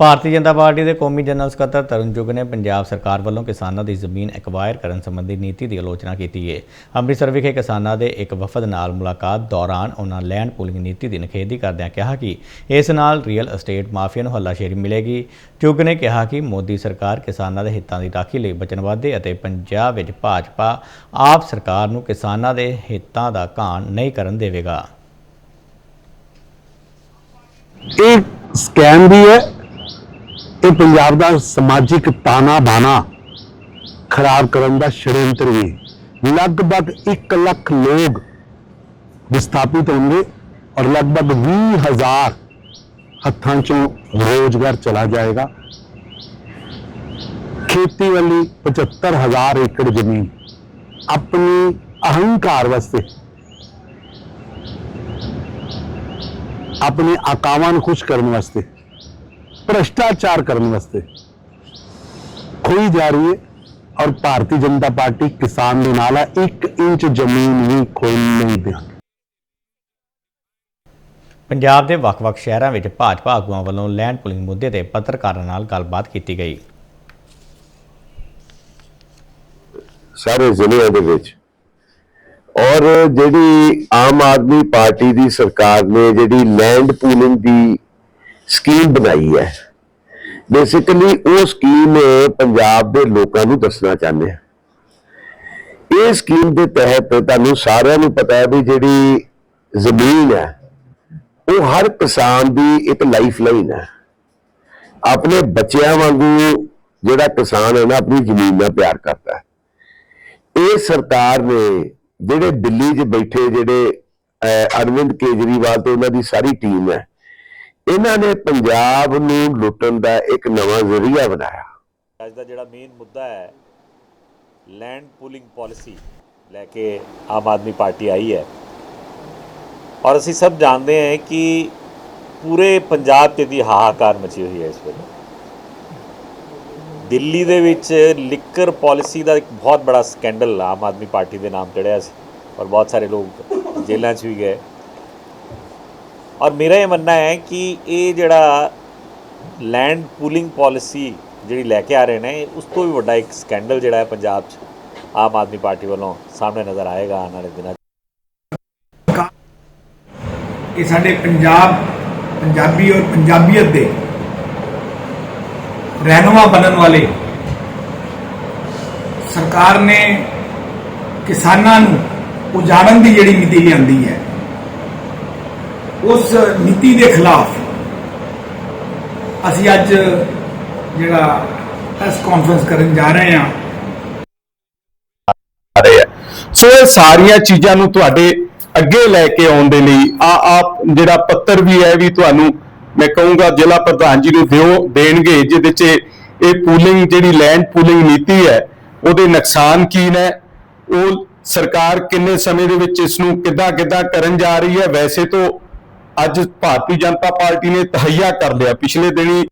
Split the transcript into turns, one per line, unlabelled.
Bharatiya Janata party ਦੇ ਕੌਮੀ general ਸਕੱਤਰ ਤਰੁਣ ਚੁੱਗ ਨੇ ਪੰਜਾਬ ਸਰਕਾਰ ਵੱਲੋਂ ਕਿਸਾਨਾਂ ਦੀ ਜ਼ਮੀਨ ਐਕਵਾਇਰ ਕਰਨ ਸੰਬੰਧੀ ਨੀਤੀ ਦੀ ਆਲੋਚਨਾ ਕੀਤੀ ਹੈ ਅੰਮ੍ਰਿਤਸਰ ਵਿਖੇ ਕਿਸਾਨਾਂ ਦੇ ਇੱਕ ਵਫਦ ਨਾਲ ਮੁਲਾਕਾਤ ਦੌਰਾਨ ਉਹਨਾਂ ਲੈਂਡ ਪੂਲਿੰਗ ਨੀਤੀ ਦੀ ਨਿਖੇਧੀ ਕਰਦਿਆਂ ਕਿਹਾ ਕਿ ਇਸ ਨਾਲ ਰੀਅਲ ਅਸਟੇਟ ਮਾਫੀਆ ਨੂੰ ਹੱਲਾਸ਼ੇਰੀ ਮਿਲੇਗੀ। ਚੁੱਗ ਨੇ ਕਿਹਾ ਕਿ ਮੋਦੀ ਸਰਕਾਰ ਕਿਸਾਨਾਂ ਦੇ ਹਿੱਤਾਂ ਦੀ ਰਾਖੀ ਲਈ ਵਚਨਬੱਧ ਹੈ ਅਤੇ ਪੰਜਾਬ ਵਿੱਚ ਭਾਜਪਾ ਆਪ ਸਰਕਾਰ ਨੂੰ ਕਿਸਾਨਾਂ ਦੇ ਹਿੱਤਾਂ ਦਾ ਘਾਣ ਨਹੀਂ ਕਰਨ ਦੇਵੇਗਾ।
ਇਹ ਸਕੈਮ ਵੀ ਹੈ ਇਹ ਪੰਜਾਬ ਦਾ ਸਮਾਜਿਕ ਤਾਣਾ ਬਾਣਾ ਖਰਾਬ ਕਰਨ ਦਾ ਸ਼ੜਯੰਤਰ ਵੀ ਲਗਭਗ 1 ਲੱਖ ਲੋਕ ਵਿਸਥਾਪਿਤ ਹੋਣਗੇ ਔਰ ਲਗਭਗ 20000 ਹੱਥਾਂ ਚੋਂ ਰੋਜ਼ਗਾਰ ਚਲਾ ਜਾਏਗਾ। ਖੇਤੀ ਵਾਲੀ 75000 ਏਕੜ ਜ਼ਮੀਨ ਆਪਣੀ ਅਹੰਕਾਰ ਵਾਸਤੇ, ਆਪਣੇ ਆਕਾਵਾਂ ਨੂੰ ਖੁਸ਼ ਕਰਨ ਵਾਸਤੇ ਭ੍ਰਸ਼ਟਾਚਾਰ ਕਰਨ ਵਾਸਤੇ ਖੋਈ ਜਾ ਰਹੀ ਹੈ ਔਰ ਭਾਰਤੀ ਜਨਤਾ ਪਾਰਟੀ ਕਿਸਾਨ ਦੇ ਨਾਲ ਹੈ। 1 ਇੰਚ ਜ਼ਮੀਨ ਵੀ ਖੋਣ ਨਹੀਂ ਦੇਵਾਂਗੇ
ਪੰਜਾਬ ਦੇ ਵੱਖ-ਵੱਖ ਸ਼ਹਿਰਾਂ ਵਿੱਚ ਭਾਜਪਾ ਆਗੂਆਂ ਵੱਲੋਂ ਲੈਂਡ ਪੁਲਿੰਗ ਮੁੱਦੇ ਤੇ ਪੱਤਰਕਾਰਾਂ ਨਾਲ ਗੱਲਬਾਤ ਕੀਤੀ ਗਈ।
ਸਾਰੇ ਜ਼ਿਲ੍ਹਿਆਂ ਦੇ ਵਿੱਚ। ਔਰ ਜਿਹੜੀ ਆਮ ਆਦਮੀ ਪਾਰਟੀ ਦੀ ਸਰਕਾਰ ਨੇ ਜਿਹੜੀ ਲੈਂਡ ਪੂਲਿੰਗ ਦੀ ਸਕੀਮ ਬਣਾਈ ਹੈ। ਬੇਸਿਕਲੀ ਉਹ ਸਕੀਮ ਪੰਜਾਬ ਦੇ ਲੋਕਾਂ ਨੂੰ ਦੱਸਣਾ ਚਾਹੁੰਦੇ ਆ। ਇਹ ਸਕੀਮ ਦੇ ਤਹਿਤ ਤੁਹਾਨੂੰ ਸਾਰਿਆਂ ਨੂੰ ਪਤਾ ਹੈ ਵੀ ਜਿਹੜੀ ਜ਼ਮੀਨ ਹੈ, ਉਹ ਹਰ ਕਿਸਾਨ ਦੀ ਇੱਕ ਲਾਈਫ ਲਾਈਨ ਹੈ। ਆਪਣੇ ਬੱਚਿਆਂ ਵਾਂਗੂ ਜਿਹੜਾ ਕਿਸਾਨ ਹੈ ਨਾ, ਆਪਣੀ ਜ਼ਮੀਨ ਨਾਲ ਪਿਆਰ ਕਰਦਾ ਹੈ। ਇਹ ਸਰਕਾਰ ਨੇ ਜਿਹੜੇ ਦਿੱਲੀ 'ਚ ਬੈਠੇ ਜਿਹੜੇ ਅਰਵਿੰਦ ਕੇਜਰੀਵਾਲ ਤੇ ਉਹਨਾਂ ਦੀ ਸਾਰੀ ਟੀਮ ਹੈ ਇਹਨਾਂ ਨੇ ਪੰਜਾਬ ਨੂੰ ਲੁੱਟਣ ਦਾ ਇੱਕ ਨਵਾਂ ਜ਼ਰੀਆ ਬਣਾਇਆ।
ਅੱਜ ਦਾ ਜਿਹੜਾ ਮੇਨ ਮੁੱਦਾ ਹੈ ਲੈਂਡ ਪੂਲਿੰਗ ਪਾਲਿਸੀ ਲੈ ਕੇ ਆਮ ਆਦਮੀ ਪਾਰਟੀ ਆਈ ਹੈ। ਔਰ ਅਸੀਂ ਸਭ ਜਾਣਦੇ ਹਾਂ ਕਿ ਪੂਰੇ ਪੰਜਾਬ 'ਤੇ ਦੀ ਹਾਹਾਕਾਰ ਮਚੀ ਹੋਈ ਹੈ ਇਸ ਵੇਲੇ। ਦਿੱਲੀ ਦੇ ਵਿੱਚ ਲਿਕਰ ਪਾਲਿਸੀ ਦਾ ਇੱਕ ਬਹੁਤ ਬੜਾ ਸਕੈਂਡਲ ਆਮ ਆਦਮੀ ਪਾਰਟੀ ਦੇ ਨਾਮ ਚੜਿਆ ਸੀ ਔਰ ਬਹੁਤ ਸਾਰੇ ਲੋਕ ਜੇਲ੍ਹਾਂ 'ਚ ਵੀ ਗਏ। ਔਰ ਮੇਰਾ ਇਹ ਮੰਨਣਾ ਹੈ ਕਿ ਇਹ ਜਿਹੜਾ ਲੈਂਡ ਪੂਲਿੰਗ ਪਾਲਿਸੀ ਜਿਹੜੀ ਲੈ ਕੇ ਆ ਰਹੇ ਨੇ ਉਸ ਤੋਂ ਵੀ ਵੱਡਾ ਇੱਕ ਸਕੈਂਡਲ ਜਿਹੜਾ ਹੈ ਪੰਜਾਬ 'ਚ ਆਮ ਆਦਮੀ ਪਾਰਟੀ ਵੱਲੋਂ ਸਾਹਮਣੇ ਨਜ਼ਰ ਆਏਗਾ ਆਉਣ ਵਾਲੇ ਦਿਨਾਂ 'ਚ।
ਕਿ ਸਾਡੇ ਪੰਜਾਬ, ਪੰਜਾਬੀ ਔਰ ਪੰਜਾਬੀਅਤ ਦੇ ਰਹਿਨੁਮਾ ਬਣਨ ਵਾਲੇ ਸਰਕਾਰ ਨੇ ਕਿਸਾਨਾਂ ਨੂੰ ਉਜਾੜਨ ਦੀ ਜਿਹੜੀ ਨੀਤੀ ਲਿਆਂਦੀ ਹੈ ਉਸ ਨੀਤੀ ਦੇ ਖਿਲਾਫ ਅਸੀਂ ਅੱਜ ਜਿਹੜਾ ਪ੍ਰੈਸ ਕਾਨਫਰੰਸ ਕਰਨ ਜਾ ਰਹੇ ਹਾਂ।
ਸੋ ਇਹ ਸਾਰੀਆਂ ਚੀਜ਼ਾਂ ਨੂੰ ਤੁਹਾਡੇ ਅੱਗੇ ਲੈ ਕੇ ਆਉਣ ਦੇ ਲਈ ਆ ਆਪ ਜਿਹੜਾ ਪੱਤਰ ਵੀ ਹੈ ਵੀ ਤੁਹਾਨੂੰ ਮੈਂ ਕਹੂੰਗਾ ਜ਼ਿਲ੍ਹਾ ਪ੍ਰਧਾਨ ਜੀ ਨੂੰ ਦਿਓ, ਦੇਣਗੇ, ਜਿਹਦੇ 'ਚ ਇਹ ਪੂਲਿੰਗ ਜਿਹੜੀ ਲੈਂਡ ਪੂਲਿੰਗ ਨੀਤੀ ਹੈ, ਉਹਦੇ ਨੁਕਸਾਨ ਕੀ ਨੇ, ਉਹ ਸਰਕਾਰ ਕਿੰਨੇ ਸਮੇਂ ਦੇ ਵਿੱਚ ਇਸ ਨੂੰ ਕਿੱਦਾਂ ਕਿੱਦਾਂ ਕਰਨ ਜਾ ਰਹੀ ਹੈ, ਵੈਸੇ ਤੋਂ ਅੱਜ ਭਾਰਤੀ ਜਨਤਾ ਪਾਰਟੀ ਨੇ ਤਹਈਆ ਕਰ ਲਿਆ। ਪਿਛਲੇ ਦਿਨੀ